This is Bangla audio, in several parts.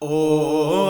Oh.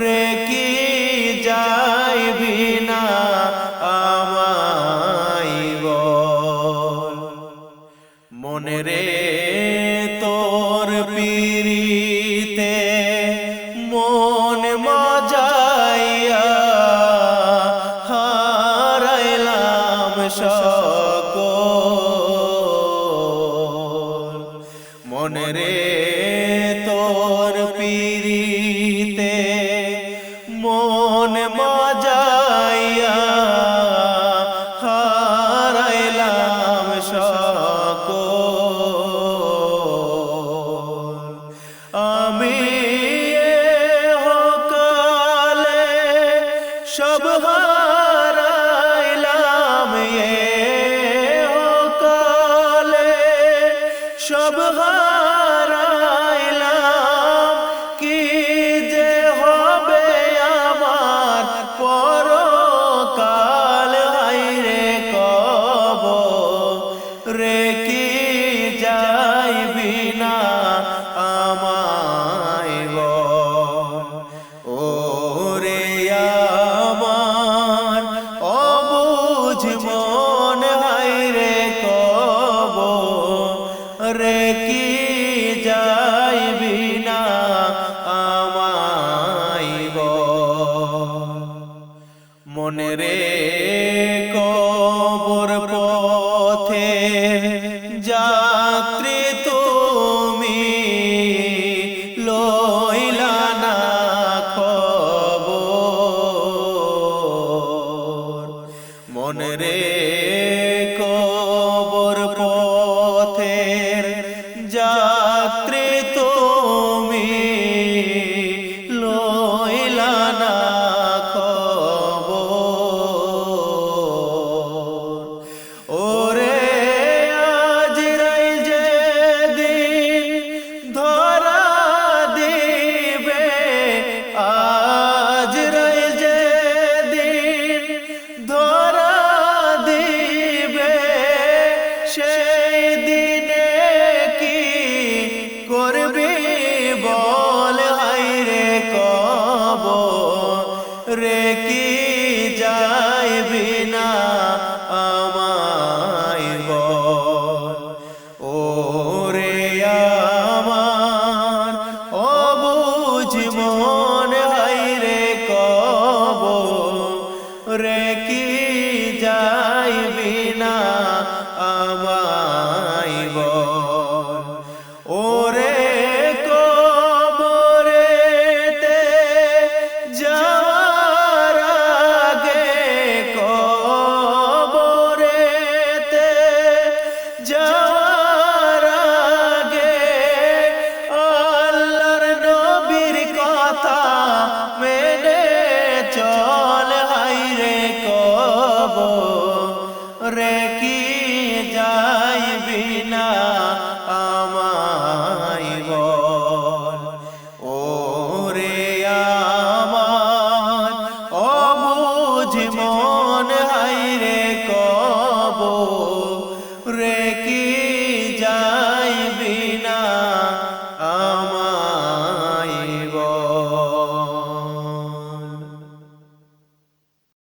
রে কি যাইবি না আমাই বল। মনে রে তোর পিরিতে মন মজাইয়া হারাইলাম সকল। মনে রে তোর পিরিতে সব হারাইলাম এ হকালে সব হারাইলাম কি যে হবে আমার পরকাল? হাই রে কব রে কি যাইবি না বল? ও রে কি যাইবি না আমায় বল মনে রে কবর পথে যাত্রী তুমি লইলা না খবর। মনে রে কবর পথের সেই দিনে কি করবি বল? রে কব রে কি যাইবি না আমায় রেখি